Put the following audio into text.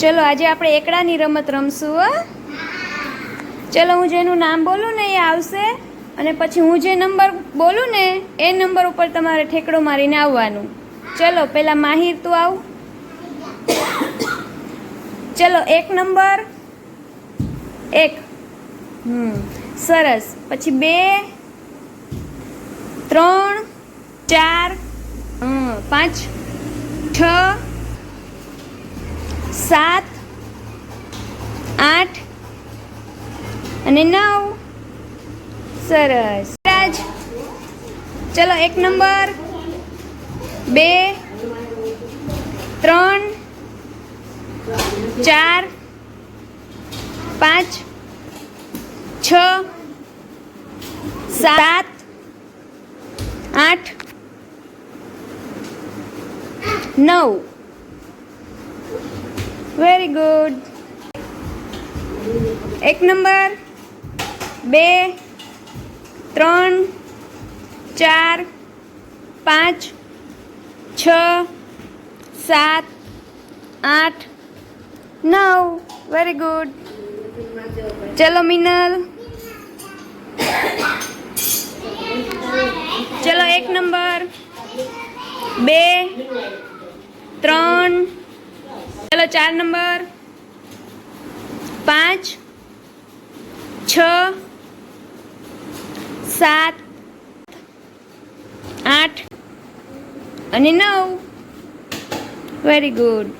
ચલો, આજે આપણે એકડાની રમત રમશું, હો. ચલો, હું જેનું નામ બોલું ને એ આવશે અને પછી હું જે નંબર બોલું ને એ નંબર ઉપર તમારે ઠેકડો મારીને આવવાનું. ચલો પહેલાં માહિર તું આવ. ચલો, એક નંબર. એક. હમ, સરસ. પછી બે. ત્રણ. ચાર. પાંચ. છ. સાત, આઠ અને નવ. સરસ. રાજ, ચલો એક નંબર. બે, ત્રણ, ચાર, પાંચ, છ, સાત, આઠ, નવ. વેરી ગુડ એક નંબર બે. ત્રણ. ચાર. પાંચ. છ. સાત. આઠ. નવ. વેરી ગુડ ચલો મિનલ. ચલો એક નંબર બે. ત્રણ. ચાર નંબર. પાંચ છ સાત આઠ અને નવ. Very good